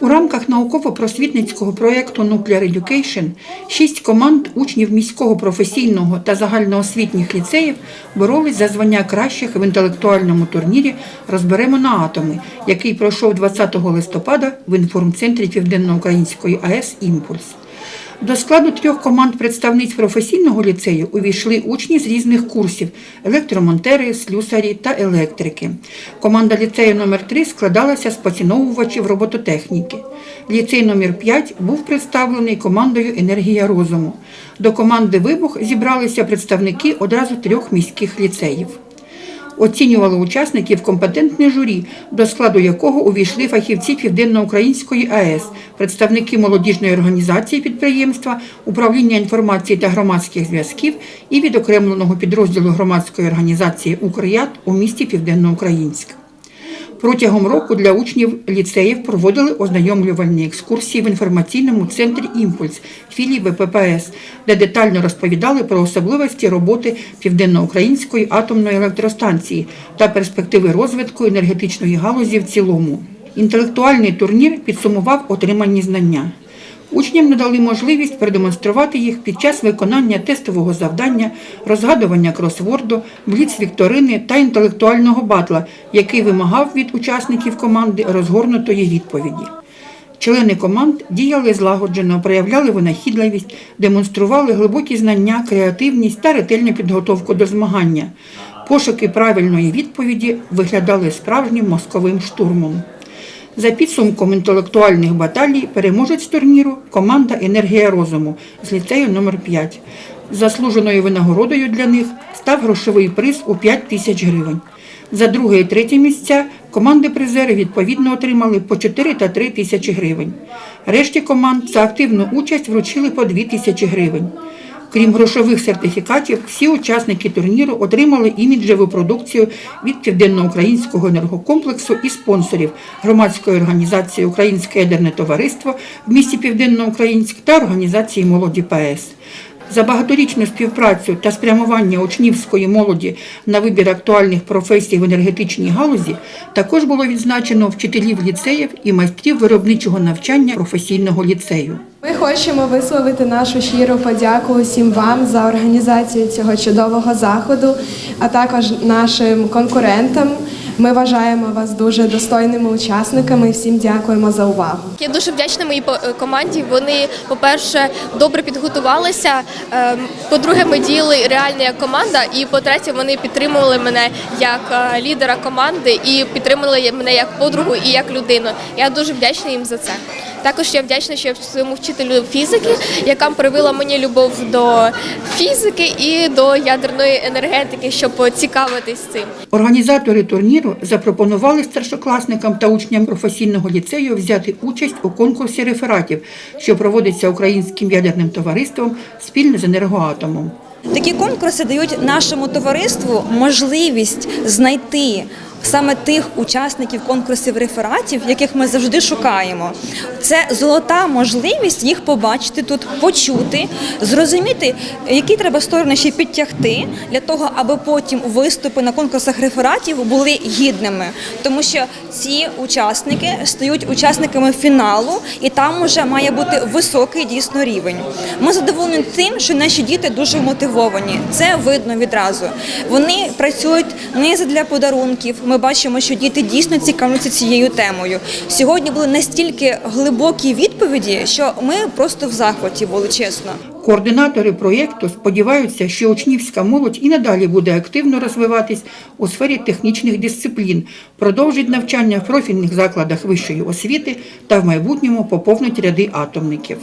У рамках науково-просвітницького проєкту Nuclear Education шість команд учнів міського професійного та загальноосвітніх ліцеїв боролись за звання кращих в інтелектуальному турнірі Розберемо на атоми, який пройшов 20 листопада в інформцентрі Південноукраїнської АЕС Імпульс. До складу трьох команд представниць професійного ліцею увійшли учні з різних курсів електромонтери, слюсарі та електрики. Команда ліцею номер 3 складалася з поціновувачів робототехніки. Ліцей номер 5 був представлений командою Енергія розуму. До команди Вибух зібралися представники одразу трьох міських ліцеїв. Оцінювали учасників компетентне журі, до складу якого увійшли фахівці Південноукраїнської АЕС, представники молодіжної організації підприємства, управління інформації та громадських зв'язків і відокремленого підрозділу громадської організації «Укрят» у місті Південноукраїнськ. Протягом року для учнів ліцеїв проводили ознайомлювальні екскурсії в інформаційному центрі Імпульс філії ВППС, де детально розповідали про особливості роботи Південноукраїнської атомної електростанції та перспективи розвитку енергетичної галузі в цілому. Інтелектуальний турнір підсумував отримані знання. Учням надали можливість продемонструвати їх під час виконання тестового завдання, розгадування кросворду, бліц-вікторини та інтелектуального батла, який вимагав від учасників команди розгорнутої відповіді. Члени команд діяли злагоджено, проявляли винахідливість, демонстрували глибокі знання, креативність та ретельну підготовку до змагання. Пошуки правильної відповіді виглядали справжнім мозковим штурмом. За підсумком інтелектуальних баталій переможець турніру команда Енергія розуму з ліцею номер 5 Заслуженою винагородою для них став грошовий приз у 5 тисяч гривень. За друге і третє місця команди призери відповідно отримали по 4 та 3 тисячі гривень. Решті команд за активну участь вручили по 2 тисячі гривень. Крім грошових сертифікатів, всі учасники турніру отримали іміджеву продукцію від Південноукраїнського енергокомплексу і спонсорів громадської організації Українське ядерне товариство в місті Південноукраїнськ та організації молоді ПАЕС. За багаторічну співпрацю та спрямування учнівської молоді на вибір актуальних професій в енергетичній галузі також було відзначено вчителів ліцеїв і майстрів виробничого навчання професійного ліцею. Ми хочемо висловити нашу щиру подяку усім вам за організацію цього чудового заходу, а також нашим конкурентам. Ми вважаємо вас дуже достойними учасниками. Всім дякуємо за увагу. Я дуже вдячна моїй команді. Вони, по-перше, добре підготувалися. ем, По-друге, ми діяли реально як команда. І по-третє, вони підтримували мене як е, лідера команди і підтримували мене як подругу і як людину. Я дуже вдячна їм за це. Також я вдячна ще своєму вчителю фізики, яка привила мені любов до фізики і до ядерної енергетики, щоб цікавитись цим. Організатори турніру запропонували старшокласникам та учням професійного ліцею взяти участь у конкурсі рефератів, що проводиться Українським ядерним товариством спільно з енергоатомом. Такі конкурси дають нашому товариству можливість знайти саме тих учасників конкурсів рефератів, яких ми завжди шукаємо. Це золота можливість їх побачити тут, почути, зрозуміти, які треба сторони ще підтягти для того, аби потім виступи на конкурсах рефератів були гідними, тому що ці учасники стають учасниками фіналу, і там вже має бути високий дійсно рівень. Ми задоволені тим, що наші діти дуже мотивовані. Це видно відразу. Вони працюють не для подарунків. Ми бачимо, що діти дійсно цікавляться цією темою. Сьогодні були настільки глибокі відповіді, що ми просто в захваті були чесно. Координатори проєкту сподіваються, що учнівська молодь і надалі буде активно розвиватись у сфері технічних дисциплін, продовжить навчання в профільних закладах вищої освіти та в майбутньому поповнить ряди атомників.